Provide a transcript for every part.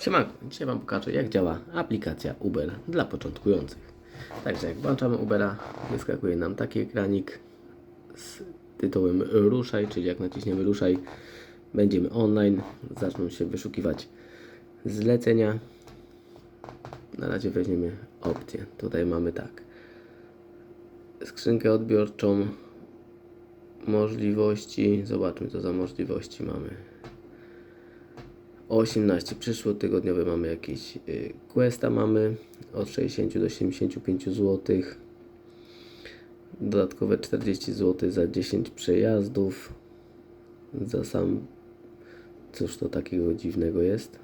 Siemanko, dzisiaj Wam pokażę jak działa aplikacja Uber dla początkujących. Także jak włączamy Ubera, wyskakuje nam taki ekranik z tytułem Ruszaj, czyli jak naciśniemy Ruszaj, będziemy online, zaczną się wyszukiwać zlecenia. Na razie weźmiemy opcję. Tutaj mamy tak. Skrzynkę odbiorczą, możliwości, zobaczmy co za możliwości mamy. 18 przyszłotygodniowe mamy jakieś y, questa mamy od 60 do 75 zł. Dodatkowe 40 zł za 10 przejazdów. Za sam cóż to takiego dziwnego jest.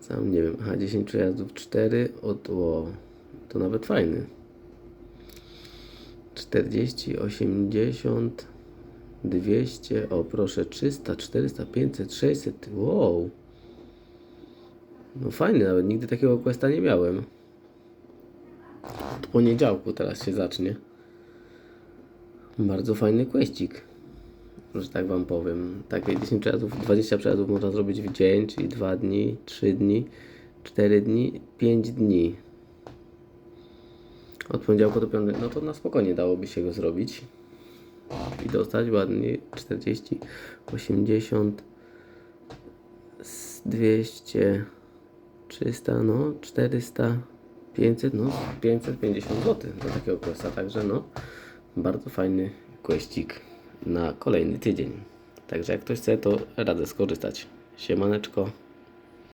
Sam nie wiem. Aha, 10 przejazdów 4 od o, to nawet fajny. 40, 80 200, o proszę, 300, 400, 500, 600, wow. No fajny, nawet nigdy takiego questa nie miałem. Od poniedziałku teraz się zacznie. Bardzo fajny questik, że tak wam powiem. Takie 10 przejazdów, 20 przejazdów można zrobić w dzień, czyli 2 dni, 3 dni, 4 dni, 5 dni. Od poniedziałku do piątego, no to na spokojnie dałoby się go zrobić i dostać ładnie 40, 80, z 200, 300, no 400, 500, no 550 zł za takiego questa, także no bardzo fajny questik na kolejny tydzień. Także jak ktoś chce, to radzę skorzystać. Siemaneczko.